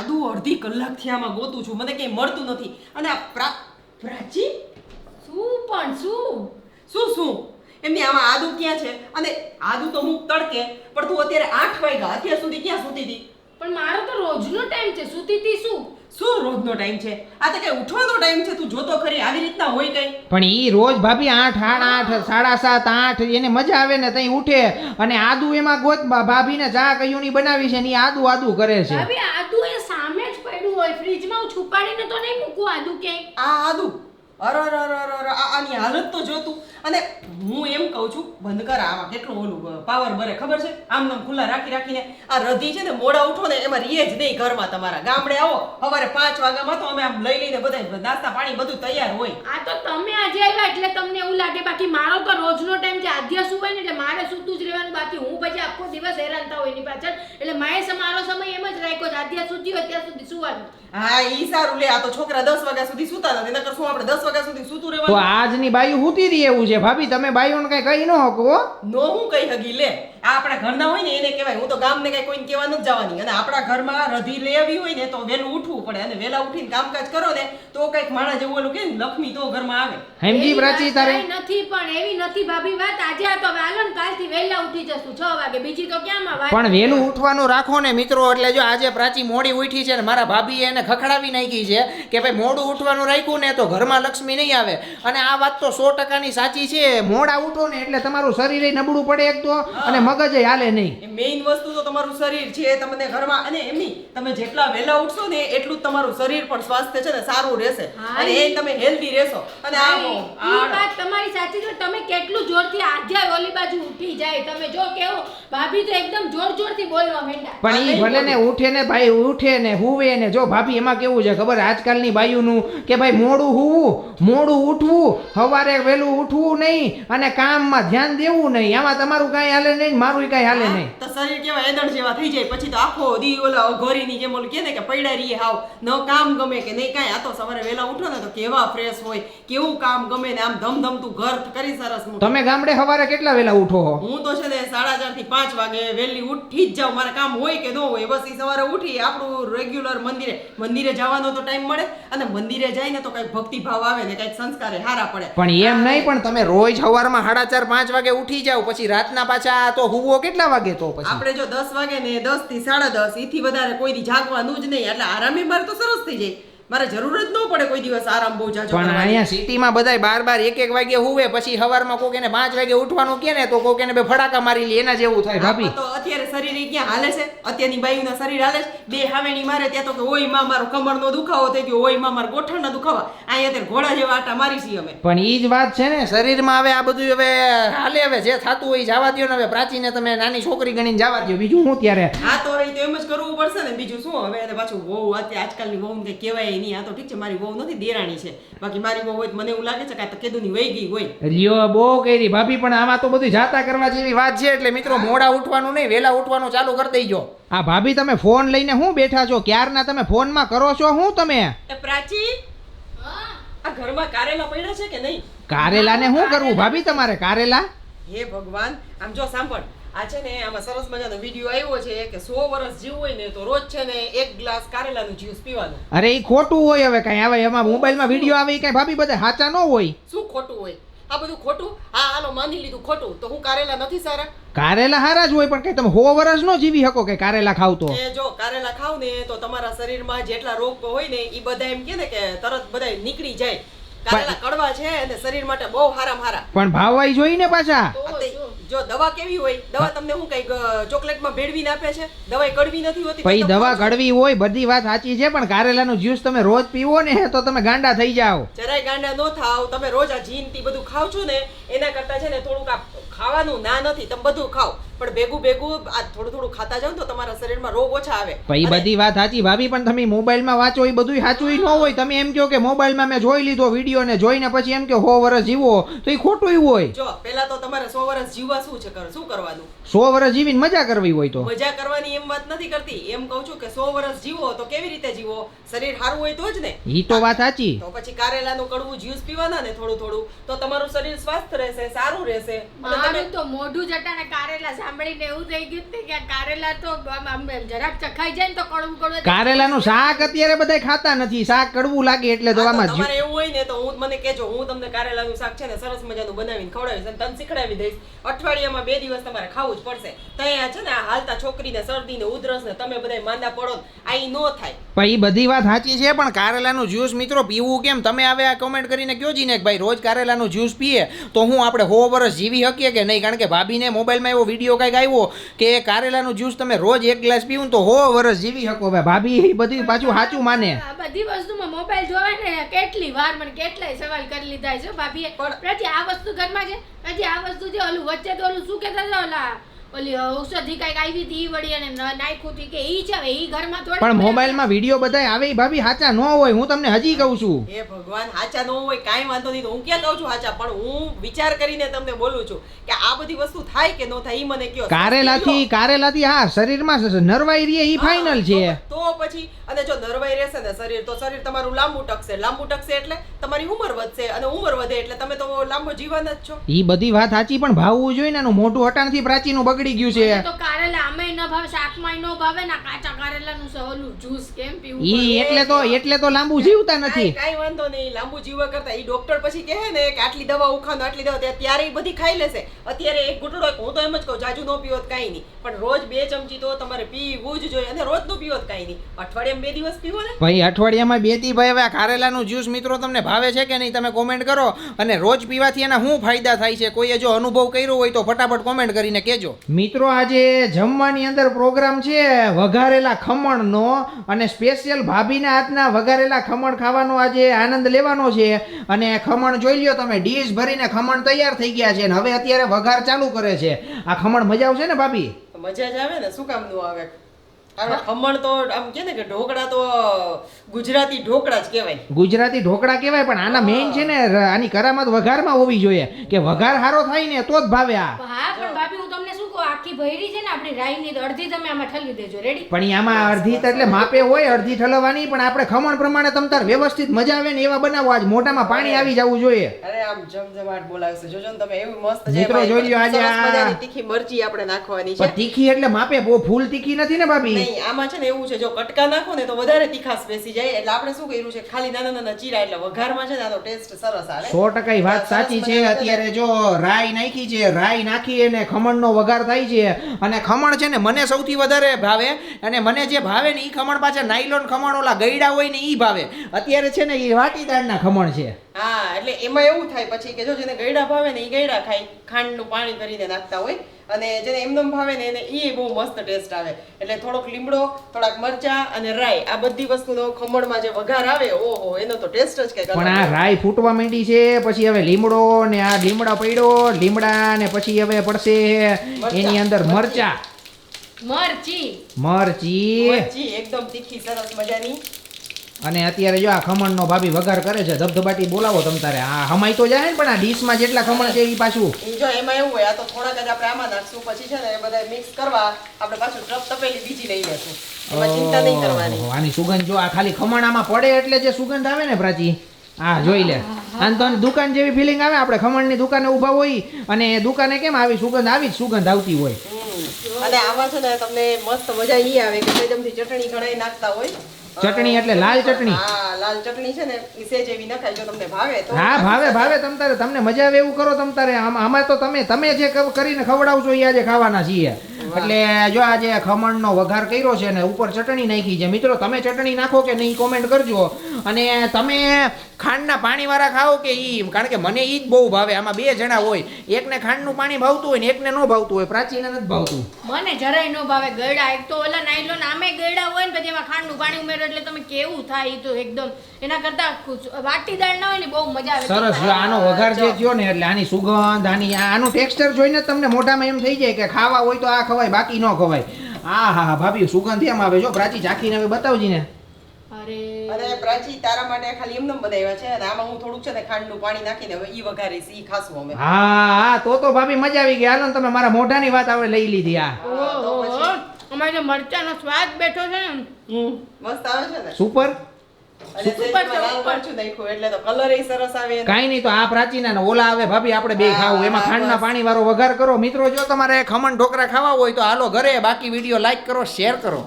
આદુ અડધી કલાકથી આમાં ગોતું છું. મને કંઈ મળતું નથી. અને આ પ્રા પ્રાચી? શું પણ શું? શું શું? એમની આમાં આદુ ક્યાં છે? અને આદુ તો હું તડકે પણ તું અત્યારે આઠ વાગ્યા અત્યાર સુધી ક્યાં સૂતી હતી? પણ મારો તો રોજનો ટાઈમ છે. સુતી તી શું? શું રોજનો ટાઈમ છે? આ તો કઈ ઉઠવાનો ટાઈમ છે તું જોતો ખરી આવી રીતના હોય કઈ. પણ ઈ રોજ ભાભી આઠ આઠ આઠ સાડા સાત આઠ એને મજા આવે ને તઈ ઉઠે. અને આદુ એમાં ગોત ભાભીને ચા કયું ની બનાવી છે ને ઈ આદુ આદુ કરે છે. ભાભી આદુ એ સામે જ પડ્યું હોય ફ્રીજમાં હું છુપાડીને તો નહીં મૂકું આદુ કે આ આદુ? અર અર અર અર આની હાલત તો જોતું અને હું કહું છું બંધ કર આમાં. કેટલું ઓલું પાવર ભરે ખબર છે? આમ નામ ખુલ્લા રાખી રાખીને આ રધી છે ને મોડા ઉઠો ને એમાં રીએ જ નહીં ઘરમાં તમારા. ગામડે આવો સવારે પાંચ વાગ્યામાં તો અમે આમ લઈ લઈને બધા નાસ્તા પાણી બધું તૈયાર હોય. આ તો તમે આજે આવ્યા એટલે તમને એવું લાગે બાકી મારો તો રોજનો ટાઈમ છે આધ્યા સુવાય ને એટલે મારે સૂતું જ રહેવાનું બાકી હું પછી આખો દિવસ હેરાન થાવ એની પાછળ. એટલે માએ મારો સમય એમ જ રાખ્યો છે આધ્યા સુધી હોય ત્યાં સુધી સુવાનું. હા ઈ સારું લે આ તો છોકરા દસ વાગ્યા સુધી સુતા નથી નકર શું આપણે દસ વાગ્યા સુધી સૂતું તો રહેવાનું? આજની બાયું હુતી રહી એવું છે ભાભી તમે બાયુને કઈ કહી ન હકો હો. નો હું કઈ હગી લે આ આપણા ઘરના હોય ને એને કહેવાય. હું તો ગામને કઈ કોઈને કહેવા નથી જવાની. અને આપણા ઘરમાં રધી લેવી હોય ને તો વહેલું ઉઠવું પડે. અને વહેલા ઉઠીને કામકાજ કરો ને તો કંઈક માણસ જેવું ઓલું કે લક્ષ્મી તો ઘરમાં આવે. હેમજી પ્રાચી તારે. નથી પણ એવી નથી ભાભી વાત. આજે આ તો વાલન કાલથી વહેલા ઉઠી જશું. છ વાગે. બીજી તો ક્યાંમાં વાત પણ વહેલું ઉઠવાનું રાખો ને મિત્રો. એટલે જો આજે પ્રાચી મોડી ઉઠી છે ને મારા ભાભીએ એને ખખડાવી નાખી છે કે ભાઈ મોડું ઉઠવાનું રાખ્યું ને તો ઘરમાં લક્ષ્મી નહીં આવે. અને આ વાત તો સો ટકાની સાચી છે. મોડા ઉઠો ને એટલે તમારું શરીર નબળું પડે એક તો. અને મગજ હાલે નહીં. મેઇન વસ્તુ તો તમારું શરીર છે તમને ઘરમાં અને એમની તમે જેટલા વહેલા ઉઠશો ને એટલું જ તમારું શરીર પણ સ્વાસ્થ્ય છે ને સારું રહેશે. અને એ તમે હેલ્ધી રહેશો. અને આ આ- વાત તમારી સાચી છે. તમે કેટલું જોરથી આધ્યા ઓલી બાજુ ઉઠી જાય. તમે જો કેવો ભાભી તો એકદમ જોર જોરથી બોલવા માંડ્યા પણ ઈ ભલે ને ઉઠે ને ભાઈ ઉઠે ને હુવે ને જો ભાભી એમાં કેવું છે ખબર? આજકાલની બાયુનું કે ભાઈ મોડું હુવું મોડું ઉઠવું સવારે વહેલું ઉઠવું નહીં અને કામમાં ધ્યાન દેવું નહીં. આમાં તમારું કાંઈ હાલે નહીં. મારું કઈ હાલે નહીં. તો શરીર કેવા એદળ જેવા થઈ જાય. પછી તો આખો દી ઓલા ઘોરીની જેમ ઓલું કે ને કે પડ્યા રહીએ હાવ. ન કામ ગમે કે નહીં કાંઈ. આ તો સવારે વહેલા ઉઠો ને તો કેવા ફ્રેશ હોય કેવું કામ ગમે ને આમ ધમધમતું ઘર કરી સરસ તમે ગામડે સવારે કેટલા વહેલા ઉઠો હો? હું તો છે ને સાડા ચારથી પાંચ વાગે વહેલી ઉઠી જ જાઉં. મારે કામ હોય કે ન હોય બસ એ સવારે ઉઠી આપણું રેગ્યુલર મંદિરે. મંદિરે જવાનો તો ટાઈમ મળે અને મંદિરે જાય ને તો કંઈક ભક્તિ ભાવ આવે ને કંઈક સંસ્કારે હારા પડે. પણ એમ નહીં પણ તમે રોજ સવારમાં સાડા ચાર પાંચ વાગે ઉઠી જાઓ પછી રાતના પાછા તો હુવો કેટલા વાગે તો પછી? આપણે જો દસ વાગે ને દસથી સાડા દસ એથી વધારે કોઈ દી જાગવાનું જ નહીં. એટલે આરામી મારે તો સરસ થઈ જાય. મારે જરૂર જ ન પડે કોઈ દિવસ આરામ બહુ જાજો પણ અહીંયા સિટીમાં બધાય બાર બાર એક એક વાગે હુવે પછી સવારમાં કોક એને પાંચ વાગે ઉઠવાનું કે ને તો કોક એને બે ફડાકા મારી લે એના જેવું થાય ભાભી. તો અત્યારે શરીર ક્યાં હાલે છે? અત્યારની બાયુના શરીર હાલે છે? બે હાવેણી મારે ત્યાં તો કે ઓયમાં મારો કમરનો દુખાવો થઈ ગયો ઓયમાં મારા ગોઠણના દુખાવા. અહીંયા અત્યારે ઘોડા જેવા આટા મારી છીએ અમે. પણ ઈ જ વાત છે ને શરીરમાં હવે આ બધું હવે હાલે હવે જે થતું હોય જવા દ્યો ને હવે પ્રાચીને તમે નાની છોકરી ગણીને જવા દ્યો. બીજું હું ત્યારે હા તો એમ જ કરવું પડશે ને. બીજું શું? હવે પાછું વહુ અત્યારે આજકાલની વહુ કઈ કહેવાય નહીં આ તો ઠીક છે મારી વહુ નથી દેરાણી છે. બાકી મારી વહુ હોય તો મને એવું લાગે છે કે આ તો કેદુની વહી ગઈ હોય. લ્યો બહુ કરી. ભાભી પણ આમાં તો બધું જાતા કરવા જેવી વાત છે એટલે મિત્રો મોડા ઉઠવાનું નહીં વહેલા ઉઠવાનું ચાલુ કરી દેજો. આ ભાભી તમે ફોન લઈને હું બેઠા છો? ક્યારના તમે ફોનમાં કરો છો? હું તમે? પ્રાચી આ ઘરમાં કારેલા પડ્યા છે કે નહીં? કારેલાને શું કરવું? ભાભી તમારે કારેલા? હે ભગવાન આમ જો સાંભળ. આ છે ને આમાં સરસ મજાનો વીડિયો આવ્યો છે કે સો વર્ષ જીવવું હોય ને તો રોજ છે ને એક ગ્લાસ કારેલાનું જ્યુસ પીવાનું. અરે એ ખોટું હોય હવે કઈ. આવે એમાં મોબાઈલમાં વીડિયો આવે કઈ ભાભી બધા સાચા ન હોય. શું ખોટું હોય? આ બધું ખોટું? હા હાલો માની લીધું ખોટું. તો હું કારેલા નથી સારા. કારેલા હારા જ હોય પણ કે તમે હો વર્ષ નો જીવી શકો કે કારેલા ખાવ તો. એ જો કારેલા ખાવ ને તો તમારા શરીરમાં જેટલા રોગ હોય ને એ બધા એમ કે ને કે તરત બધા નીકળી જાય. કારેલા કડવા છે અને શરીર માટે બહુ હારામ હારા. પણ ભાવવાય જોઈને પાછા? જો દવા કેવી હોય? દવા તમને હું કઈ ચોકલેટમાં ભેળવીને આપે છે? દવા કડવી નથી હોતી ભાઈ દવા કડવી હોય બધી વાત સાચી છે પણ કારેલાનું જ્યુસ તમે રોજ પીવો ને તો તમે ગાંડા થઈ જાઓ. જરાય ગાંડા નો થાવ. તમે રોજ આ જીનથી બધું ખાવ છો ને એના કરતા છે ને થોડુંક આ ખાવાનું ના નથી તમે બધું ખાવ પણ ભેગું ભેગું આ થોડું થોડું ખાતા જાવ તો તમારા શરીરમાં રોગ ઓછા આવે. ભાઈ બધી વાત સાચી. ભાભી પણ તમે મોબાઈલમાં વાંચો એ બધું સાચું ન હોય. તમે એમ કહો કે મોબાઈલમાં મેં જોઈ લીધો વીડિયો ને જોઈને પછી એમ કે હો વર્ષ જીવો તો એ ખોટું હોય. જો પેલા તો તમારે સો વર્ષ જીવવા શું છે શું કરવાનું? સો વર્ષ જીવીને મજા કરવી હોય તો. મજા કરવાની એમ વાત નથી કરતી. એમ કહું છું કે સો વર્ષ જીવો તો કેવી રીતે જીવો? શરીર સારું હોય તો જ ને. ઈ તો વાત સાચી. તો પછી કારેલાનું કડવું જ્યુસ પીવાના ને થોડું થોડું તો તમારું શરીર સ્વસ્થ રહેશે સારું રહેશે. મારું તો મોઢું જટાને કારેલા સાંભળીને એવું થઈ ગયું છે કે કારેલા તો જરાક ચખાઈ જાય ને તો કડવું કડવું કારેલાનું શાક અત્યારે બધા ખાતા નથી. શાક કડવું લાગે એટલે તો આમાં તમારે એવું હોય ને તો હું મને કેજો હું તમને કારેલાનું શાક છે ને સરસ મજાનું બનાવીને ખવડાવીશ અને તને શીખડાવી દઈશ. અઠવાડિયામાં બે દિવસ તમારે ખાવું જ પડશે. ત્યાં છે ને આ હાલતા છોકરીને શરદી ને ઉધરસ ને તમે બધા માંદા પડો આ ઈ નો થાય. પણ એ બધી વાત સાચી છે પણ કારેલાનું જ્યુસ મિત્રો પીવું કેમ? તમે હવે આ કમેન્ટ કરીને કયો જીને ભાઈ રોજ કારેલાનું જ્યુસ પીએ? તો હું આપણે હો વર્ષ જીવી શકીએ કે નહીં? કારણ કે ભાભીને મોબાઈલમાં એવો વીડિયો કંઈક આવ્યો કે કારેલાનું જ્યુસ તમે રોજ એક ગ્લાસ પીવું તો હો વર્ષ જીવી શકો. ભાઈ ભાભી એ બધું પાછું સાચું માને. બધી વસ્તુમાં મોબાઈલ જોવે ને કેટલી વાર મને કેટલાય સવાલ કરી લીધા છે. ભાભી પ્રતિ આ વસ્તુ ઘરમાં છે પ્રતિ આ વસ્તુ છે ઓલું વચ્ચે તો ઓલું શું કહેતા હતા ઓલા ઓલી ઔષધિ કાંઈક આવી હતી વળી અને નાખ્યું હતી કે ઈ છે હવે ઈ ઘરમાં થોડી પણ મોબાઈલમાં વીડિયો બધાય આવે ઈ ભાભી સાચા ન હોય હું તમને હજી કહું છું. એ ભગવાન હાચા ન હોય કાંઈ વાંધો નહીં તો હું ક્યાં કહું છું હાચા પણ હું વિચાર કરીને તમને બોલું છું કે આ બધી વસ્તુ થાય કે ન થાય ઈ મને કયો કારેલાથી કારેલાથી હા શરીરમાં નરવાઈ રહે ઈ ફાઇનલ છે. તો પછી અને જો નરવાઈ રહેશે ને શરીર તો શરીર તમારું લાંબુ ટકશે. લાંબુ ટકશે એટલે તમારી ઉંમર વધશે અને ઉંમર વધે એટલે તમે તો લાંબો જીવન જ છો. ઈ બધી વાત સાચી પણ ભાવવું જોઈએ ને એનું મોટું હટાણથી પ્રાચીનું બગડી ગયું છે. તો કારેલા આમેય ન ભાવે શાકમાંય ન ભાવે ને કાચા કારેલાનું સ- ઓલું જ્યુસ કેમ પીવું ઈ એટલે તો એટલે તો લાંબુ જીવતા નથી. કાંઈ વાંધો નહીં લાંબુ જીવવા કરતા ઈ ડોક્ટર પછી કહે ને કે આટલી દવા ઉખાનો આટલી દવા ત્યારે ઈ બધી ખાઈ લેશે. અત્યારે એક ઘૂંટડો હું તો એમ જ કહું જાજુ નો પીવો તો કાંઈ નહીં. પણ રોજ બે ચમચી તો તમારે પીવું જ જોઈએ અને રોજનું પીવો તો કાંઈ નહીં. અઠવાડિયામાં બે દિવસ પીવો ને? ભાઈ અઠવાડિયામાં બેથી ભાઈ હવે કારેલાનું જ્યુસ મિત્રો તમને ભાવે છે કે નહીં તમે કોમેન્ટ કરો. અને રોજ પીવાથી એના શું ફાયદા થાય છે? કોઈએ જો અનુભવ કર્યો હોય તો ફટાફટ કોમેન્ટ કરીને કહેજો. મિત્રો, આજે જમવાની અંદર પ્રોગ્રામ છે વઘારેલા ખમણનો અને સ્પેશિયલ ભાભીના હાથના વઘારેલા ખમણ ખાવાનો આજે આનંદ લેવાનો છે. અને ખમણ જોઈ લ્યો તમે, ડીશ ભરીને ખમણ તૈયાર થઈ ગયા છે અને હવે અત્યારે વઘાર ચાલુ કરે છે. આ ખમણ મજા આવશે ને ભાભી? મજા જ આવે ને? શું કામનું આવે? ખમણ તો આમ કે ને કે ઢોકળા તો ગુજરાતી ઢોકળા જ કહેવાય. ગુજરાતી ઢોકળા કહેવાય પણ આના મેઇન છે ને આની કરામત વઘારમાં હોવી જોઈએ. કે વઘાર હારો થાય ને તો જ ભાવે આ. હા પણ ભાભી હું તમને શું કહું આખી ભૈરી છે ને આપણી રાઈની તો અડધી તમે આમાં ઠલવી દેજો. રેડી પણ આમાં અડધી તો એટલે માપે હોય અડધી ઠલવવાની પણ આપણે ખમણ પ્રમાણે તમ તાર વ્યવસ્થિત મજા આવે ને એવા બનાવો. આજ મોટામાં પાણી આવી જવું જોઈએ. અરે આમ જમજમાટ બોલાવશે. જોજો ને તમે એવું મસ્ત છે મિત્રો એમાં જોઈ લ્યો આજે આ- તીખી મરચી આપણે નાખવાની છે. તીખી એટલે માપે બહુ ફૂલ તીખી નથી ને ભાભી? નહીં આમાં છે ને એવું છે જો કટકા નાખો ને તો વધારે તીખાસ બેસી જાય. એટલે આપણે શું કર્યું છે ખાલી નાના નાના ચીરા એટલે વઘારમાં છે ને આનો ટેસ્ટ સરસ આવે. સો ટકા વાત સાચી છે અત્યારે જો રાઈ નાખી છે રાઈ નાખી અને ખમણનો વઘાર થાય છે. અને ખમણ છે ને મને સૌથી વધારે ભાવે અને મને જે ભાવે ને એ ખમણ પાછા નાયલોન ખમણ ઓલા ગયડા હોય ને એ ભાવે. અત્યારે છે ને ઈ વાટીદાળના ખમણ છે. હા એટલે એમાં એવું થાય પછી કે જો જેને ગયડા ભાવે ને એ ગયડા ખાય ખાંડનું પાણી કરીને નાખતા હોય અને જેને એમનેમ ભાવે ને એને એ બહુ મસ્ત ટેસ્ટ આવે. એટલે થોડોક લીમડો થોડાક મરચા અને રાઈ આ બધી વસ્તુનો ખમણમાં જે વઘાર આવે ઓહો એનો તો ટેસ્ટ જ કંઈક પણ આ રાઈ ફૂટવા માંડી છે પછી હવે લીમડો ને આ લીમડા પડ્યો લીમડા ને પછી હવે પડશે એની અંદર મરચા. મરચી. મરચી. મરચી એકદમ તીખી સરસ મજાની. અને અત્યારે જો આ ખમણનો ભાભી વઘાર કરે છે ધબધબાટી બોલાવો તમ તારે. આ હમાઈ તો જાય ને પણ આ ડીશમાં જેટલા ખમણ છે એ પાછું. જો એમાં એવું હોય આ તો થોડાક જ આપણે આમાં નાખશું પછી છે ને એ બધા મિક્સ કરવા આપણે પાછું ટ્રપ તપેલી બીજી લઈ લેશું. એમાં ચિંતા નહીં કરવાની. આની સુગંધ જો આ ખાલી ખમણ આમાં પડે એટલે જે સુગંધ આવે ને પ્રાચી આ જોઈ લે. અને તો દુકાન જેવી ફિલિંગ આવે આપણે ખમણની દુકાને ઊભા હોય અને દુકાને કેમ આવી સુગંધ આવી જ સુગંધ આવતી હોય. અને આમાં છે ને તમને મસ્ત મજા ઈ આવે કે સેજમથી ચટણી ઘણાય નાખતા હોય. ચટણી એટલે લાલ ચટણી. હા લાલ ચટણી છે ને ઈ સેજ એવી નખાય જો તમને ભાવે તો. હા ભાવે ભાવે તમ તારે તમને મજા આવે એવું કરો તમ તારે. આમ- આમાં તો તમે તમે જે કરીને ખવડાવશો એ આજે ખાવાના છીએ. એટલે જો આજે ખમણનો વઘાર કર્યો છે ને ઉપર ચટણી નાખી છે. મિત્રો તમે ચટણી નાખો કે નહીં કોમેન્ટ કરજો. અને તમે ખાંડના પાણીવાળા ખાઓ કે ઈ કારણ કે મને ઈ જ બહુ ભાવે. આમાં બે જણા હોય. એકને ખાંડનું પાણી ભાવતું હોય ને એકને ન ભાવતું હોય. પ્રાચીને નથી ભાવતું. મને જરાય ન ભાવે. ગળા એક તો ઓલા નાયલોન આમે ગળા હોય ને પછી એમાં ખાંડનું પાણી ઉમેરો એટલે તમે કેવું થાય ઈ તો એકદમ એના કરતા વાટી દાળ ના હોય ને બહુ મજા આવે સરસ જો આનો વઘાર જે થયો ને એટલે આની સુગંધ આની આનું ટેક્સચર જોઈને તમને મોઢામાં એમ થઈ જાય કે ખાવા હોય તો આ ખવાય બાકી ન ખવાય. આ હા હા ભાભી સુગંધ એમ આવે. જો પ્રાચી ચાખીને હવે બતાવજી ને. અરે. અરે પ્રાચી તારા માટે ખાલી એમને બનાવ્યા છે અને આમાં હું થોડુંક છે ને ખાંડનું પાણી નાખીને હવે ઈ વઘારીશ ઈ ખાશું અમે. હા હા તો તો ભાભી મજા આવી ગઈ. હાલો ને તમે મારા મોઢાની વાત હવે લઈ લીધી આ? અમારે જે મરચાનો સ્વાદ બેઠો છે ને. હમ. મસ્ત આવે છે ને? સુપર? એનો. નહીં તો આ પ્રાચીના ને ઓલા આવે. ભાભી આપણે બે ખાવું. એમાં ખાંડના પાણી વાળો વઘાર કરો. મિત્રો જો તમારે ખમણ ઢોકરા ખાવા હોય તો હાલો ઘરે. બાકી વીડિયો લાઈક કરો શેર કરો.